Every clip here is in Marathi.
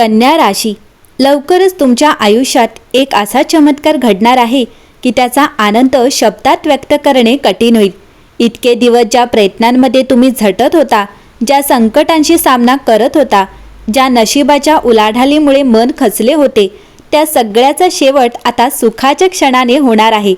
कन्या राशी. लवकरच तुमच्या आयुष्यात एक असा चमत्कार घडणार आहे की त्याचा आनंद शब्दात व्यक्त करणे कठीण होईल. इतके दिवस ज्या प्रयत्नांमध्ये तुम्ही झटत होता ज्या संकटांशी सामना करत होता ज्या नशिबाच्या उलाढालीमुळे मन खचले होते त्या सगळ्याचा शेवट आता सुखाच्या क्षणाने होणार आहे.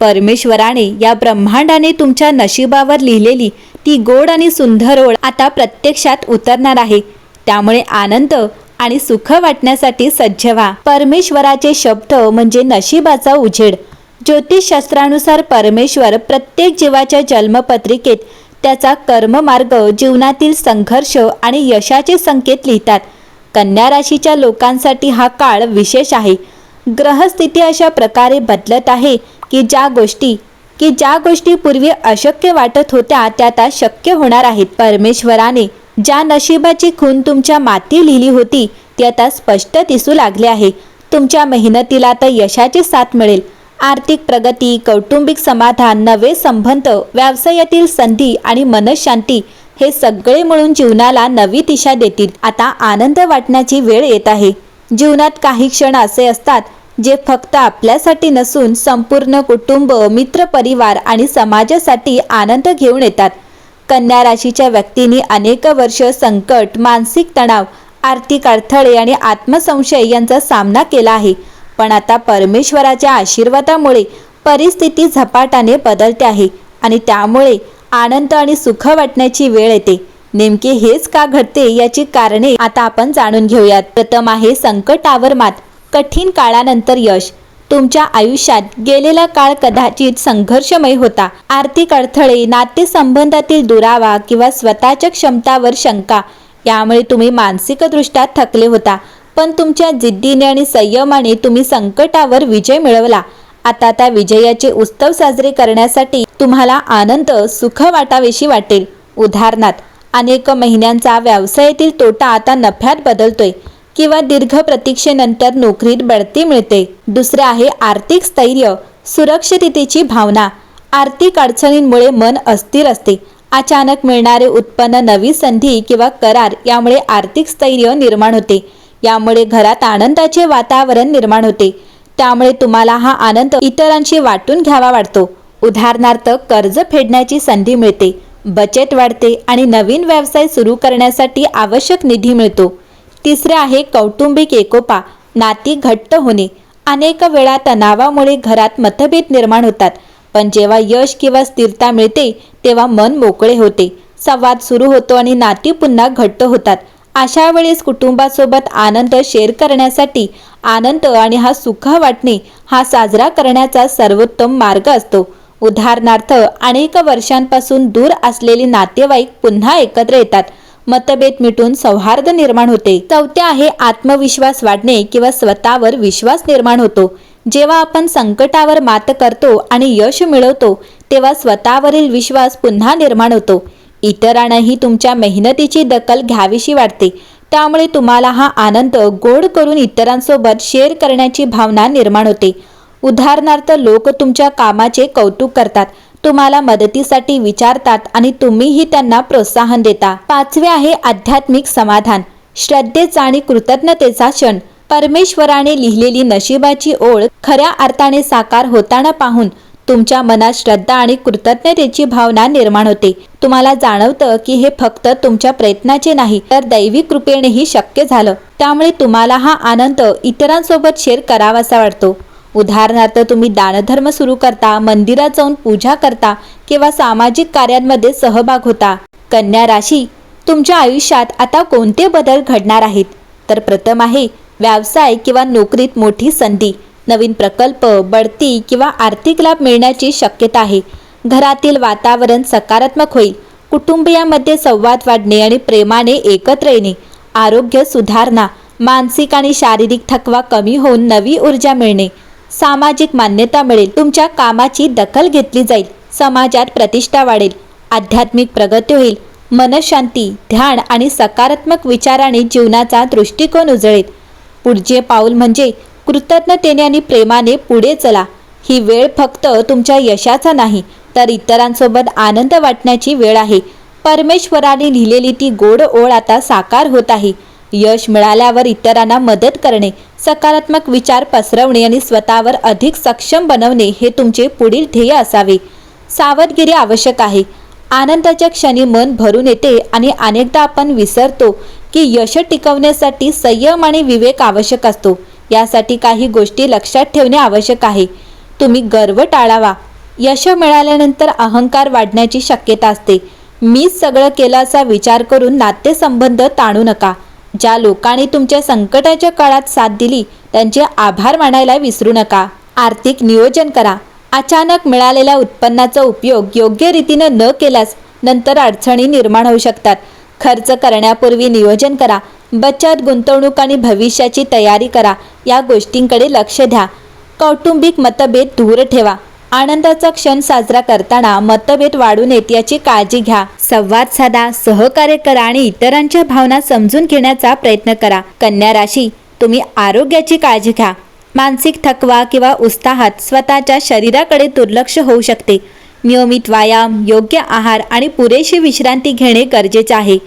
परमेश्वराने या ब्रह्मांडाने तुमच्या नशिबावर लिहिलेली ती गोड आणि सुंदर ओळ आता प्रत्यक्षात उतरणार आहे. त्यामुळे आनंद आणि सुख वाटण्यासाठी सज्ज व्हा. परमेश्वराचे शब्द म्हणजे नशिबाचा उजेड. ज्योतिषशास्त्रानुसार परमेश्वर प्रत्येक जीवाच्या जन्मपत्रिकेत त्याचा कर्ममार्ग जीवनातील संघर्ष आणि यशाचे संकेत लिहितात. कन्या राशीच्या लोकांसाठी हा काळ विशेष आहे. ग्रहस्थिती अशा प्रकारे बदलत आहे की ज्या गोष्टी की ज्या गोष्टी पूर्वी अशक्य वाटत होत्या त्या आता शक्य होणार आहेत. परमेश्वराने ज्या नशिबाची खून तुमच्या माती लिहिली होती ती आता स्पष्ट दिसू लागले आहे. तुमच्या मेहनतीला आता यशाची साथ मिळेल. आर्थिक प्रगती कौटुंबिक समाधान नवे संबंध व्यवसायातील संधी आणि मनशांती हे सगळे मिळून जीवनाला नवी दिशा देतील. आता आनंद वाटण्याची वेळ येत आहे. जीवनात काही क्षण असे असतात जे फक्त आपल्यासाठी नसून संपूर्ण कुटुंब मित्र परिवार आणि समाजासाठी आनंद घेऊन येतात. कन्या राशीच्या व्यक्तींनी अनेक वर्ष संकट मानसिक तणाव आर्थिक अडथळे आणि आत्मसंशय यांचा सामना केला आहे. पण आता परमेश्वराच्या आशीर्वादामुळे परिस्थिती झपाट्याने बदलते आहे आणि त्यामुळे आनंद आणि सुख वाटण्याची वेळ येते. नेमके हेच का घडते याची कारणे आता आपण जाणून घेऊयात. प्रथम आहे संकटावर मात. कठीण काळानंतर यश. तुमच्या आयुष्यात गेलेला काळ कदाचित संघर्षमय होता. आर्थिक अडथळे नातेसंबंधातील दुरावा किंवा स्वतःच्या क्षमतावर शंका यामुळे तुम्ही मानसिकदृष्ट्या थकले होता. पण तुमच्या जिद्दीने आणि संयमाने तुम्ही संकटावर विजय मिळवला. आता त्या विजयाचे उत्सव साजरे करण्यासाठी तुम्हाला आनंद सुख वाटावेशी वाटेल. उदाहरणार्थ अनेक महिन्यांचा व्यवसायातील तोटा आता नफ्यात बदलतोय. किंवा दीर्घ प्रतीक्षेनंतर नोकरीत बढती मिळते. दुसरे आहे आर्थिक स्थैर्य सुरक्षिततेची भावना. आर्थिक अडचणींमुळे मन अस्थिर असते. अचानक मिळणारे उत्पन्न नवी संधी किंवा करार यामुळे आर्थिक स्थैर्य निर्माण होते. यामुळे घरात आनंदाचे वातावरण निर्माण होते. त्यामुळे तुम्हाला हा आनंद इतरांशी वाटून घ्यावा वाटतो. उदाहरणार्थ कर्ज फेडण्याची संधी मिळते. बचत वाढते आणि नवीन व्यवसाय सुरू करण्यासाठी आवश्यक निधी मिळतो. तिसरे आहे कौटुंबिक एकोपा. नाती घट्ट होणे. अनेक वेळा तणावामुळे घरात मतभेद निर्माण होतात. पण जेव्हा यश किंवा स्थिरता मिळते तेव्हा मन मोकळे होते. संवाद सुरू होतो आणि नाती पुन्हा घट्ट होतात. अशा वेळेस कुटुंबासोबत आनंद शेअर करण्यासाठी आनंद आणि हा सुख वाटणे हा साजरा करण्याचा सर्वोत्तम मार्ग असतो. उदाहरणार्थ अनेक वर्षांपासून दूर असलेले नातेवाईक पुन्हा एकत्र येतात. मतभेद मिटून सौहार्द निर्माण होते. चौथे आहे आत्मविश्वास वाढणे किंवा स्वतःवर विश्वास निर्माण होतो. जेव्हा आपण संकटावर मात करतो आणि यश मिळवतो तेव्हा स्वतःवरील विश्वास पुन्हा निर्माण होतो. इतरांनाही तुमच्या मेहनतीची दखल घ्यावीशी वाटते. त्यामुळे तुम्हाला हा आनंद गोड करून इतरांसोबत शेअर करण्याची भावना निर्माण होते. उदाहरणार्थ लोक तुमच्या कामाचे कौतुक करतात. तुम्हाला मदतीसाठी विचारतात आणि तुम्हीही त्यांना प्रोत्साहन देता. पाचवे आहे आध्यात्मिक समाधान. श्रद्धेचा आणि कृतज्ञतेचा क्षण. परमेश्वराने लिहिलेली नशिबाची ओळ खऱ्या अर्थाने साकार होताना पाहून तुमच्या मनात श्रद्धा आणि कृतज्ञतेची भावना निर्माण होते. तुम्हाला जाणवतं की हे फक्त तुमच्या प्रयत्नाचे नाही तर दैवी कृपेनेही शक्य झालं. त्यामुळे तुम्हाला हा आनंद इतरांसोबत शेअर करावासा वाटतो. उदाहरणार्थ तुम्ही दानधर्म सुरू करता मंदिरात जाऊन पूजा करता किंवा सामाजिक कार्यांमध्ये सहभाग होता. कन्या राशी तुमच्या आयुष्यात आता कोणते बदल घडणार आहेत? तर प्रथम आहे व्यवसाय किंवा नोकरीत मोठी संधी. नवीन प्रकल्प बढती किंवा आर्थिक लाभ मिळण्याची शक्यता आहे. घरातील वातावरण सकारात्मक होईल. कुटुंबियामध्ये संवाद वाढणे आणि प्रेमाने एकत्र येणे. आरोग्य सुधारणा मानसिक आणि शारीरिक थकवा कमी होऊन नवी ऊर्जा मिळणे. सामाजिक मान्यता मिळेल. तुमच्या कामाची दखल घेतली जाईल. समाजात प्रतिष्ठा वाढेल. आध्यात्मिक प्रगती होईल. मनशांती ध्यान आणि सकारात्मक विचाराने जीवनाचा दृष्टिकोन उजळेल. पुढचे पाऊल म्हणजे कृतज्ञतेने आणि प्रेमाने पुढे चला. ही वेळ फक्त तुमच्या यशाचा नाही तर इतरांसोबत आनंद वाटण्याची वेळ आहे. परमेश्वराने लिहिलेली ती गोड ओळ आता साकार होत आहे. यश मिळाल्यावर इतरांना मदत करणे सकारात्मक विचार पसरवणे आणि स्वतःवर अधिक सक्षम बनवणे हे तुमचे पुढील ध्येय असावे. सावधगिरी आवश्यक आहे. आनंदाच्या क्षणी मन भरून येते आणि अनेकदा आपण विसरतो की यश टिकवण्यासाठी संयम आणि विवेक आवश्यक असतो. यासाठी काही गोष्टी लक्षात ठेवणे आवश्यक आहे. तुम्ही गर्व टाळावा. यश मिळाल्यानंतर अहंकार वाढण्याची शक्यता असते. मीच सगळं केलं असा विचार करून नातेसंबंध ताणू नका. ज्या लोकांनी तुमच्या संकटाच्या काळात साथ दिली त्यांचे आभार मानायला विसरू नका. आर्थिक नियोजन करा. अचानक मिळालेल्या उत्पन्नाचा उपयोग योग्य रीतीनं न केल्यास नंतर अडचणी निर्माण होऊ शकतात. खर्च करण्यापूर्वी नियोजन करा. बचत गुंतवणूक आणि भविष्याची तयारी करा. या गोष्टींकडे लक्ष द्या. कौटुंबिक मतभेद दूर ठेवा. आनंदाचा क्षण साजरा करताना मतभेद वाढू नयेत याची काळजी घ्या. संवाद साधा सहकार्य करा आणि इतरांच्या भावना समजून घेण्याचा प्रयत्न करा. कन्या राशी तुम्ही आरोग्याची काळजी घ्या. मानसिक थकवा किंवा उत्साहात स्वतःच्या शरीराकडे दुर्लक्ष होऊ शकते. नियमित व्यायाम योग्य आहार आणि पुरेशी विश्रांती घेणे गरजेचे आहे.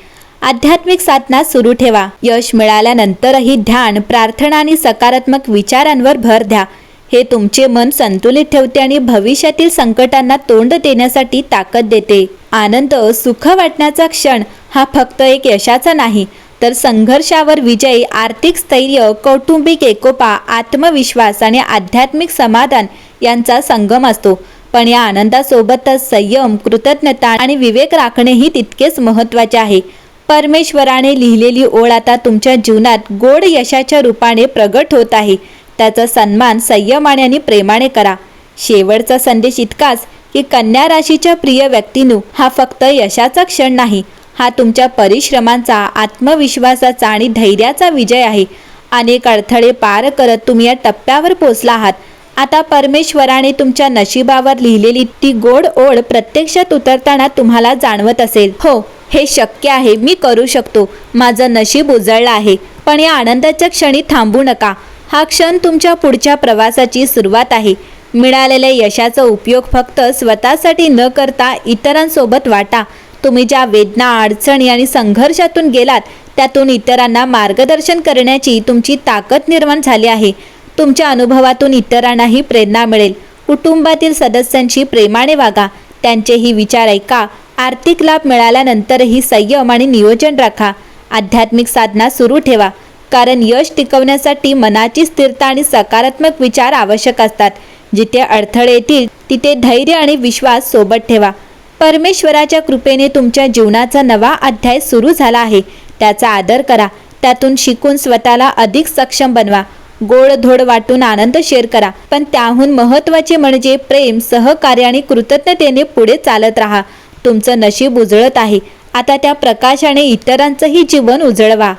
आध्यात्मिक साधना सुरू ठेवा. यश मिळाल्यानंतरही ध्यान प्रार्थना आणि सकारात्मक विचारांवर भर द्या. हे तुमचे मन संतुलित ठेवते आणि भविष्यातील संकटांना तोंड देण्यासाठी ताकद देते. आनंद सुख वाटण्याचा क्षण हा फक्त एक यशाचा नाही तर संघर्षावर विजय आर्थिक स्थैर्य कौटुंबिक एकोपा आत्मविश्वास आणि आध्यात्मिक समाधान यांचा संगम असतो. पण या आनंदासोबतच संयम कृतज्ञता आणि विवेक राखणेही तितकेच महत्त्वाचे आहे. परमेश्वराने लिहिलेली ओळ आता तुमच्या जीवनात गोड यशाच्या रूपाने प्रगट होत आहे. त्याचा सन्मान संयमाने आणि प्रेमाने करा. शेवटचा संदेश इतकाच की कन्या राशीच्या प्रिय व्यक्तीनू हा फक्त यशाचा क्षण नाही हा तुमच्या परिश्रमांचा आत्मविश्वासाचा आणि धैर्याचा विजय आहे. अनेक अडथळे पार करत तुम्ही या टप्प्यावर पोचला आहात. आता परमेश्वराने तुमच्या नशिबावर लिहिलेली ती गोड ओढ प्रत्यक्षात उतरताना तुम्हाला जाणवत असेल. हो हे शक्य आहे मी करू शकतो. माझं नशीब उजळलं आहे पण या आनंदाच्या क्षणी थांबू नका. हा क्षण तुमच्या पुढच्या प्रवासाची सुरुवात आहे. मिळालेल्या यशाचा उपयोग फक्त स्वतःसाठी न करता इतरांसोबत वाटा. तुम्ही ज्या वेदना अडचणी आणि संघर्षातून गेलात त्यातून इतरांना मार्गदर्शन करण्याची तुमची ताकद निर्माण झाली आहे. तुमच्या अनुभवातून इतरांनाही प्रेरणा मिळेल. कुटुंबातील सदस्यांशी प्रेमाने वागा. त्यांचेही विचार ऐका. आर्थिक लाभ मिळाल्यानंतरही संयम आणि नियोजन राखा. आध्यात्मिक साधना सुरू ठेवा. कारण यश टिकवण्यासाठी मनाची स्थिरता आणि सकारात्मक विचार आवश्यक असतात. जिथे अडथळे येतील तिथे धैर्य आणि विश्वास सोबत ठेवा. परमेश्वराच्या कृपेने तुमच्या जीवनाचा नवा अध्याय सुरू झाला आहे. त्याचा आदर करा. त्यातून शिकून स्वतःला अधिक सक्षम बनवा. गोड धोड वाटून आनंद शेअर करा. पण त्याहून महत्त्वाचे म्हणजे प्रेम सहकार्य आणि कृतज्ञतेने पुढे चालत राहा. तुमचं नशीब उजळत आहे. आता त्या प्रकाशाने इतरांचंही जीवन उजळवा.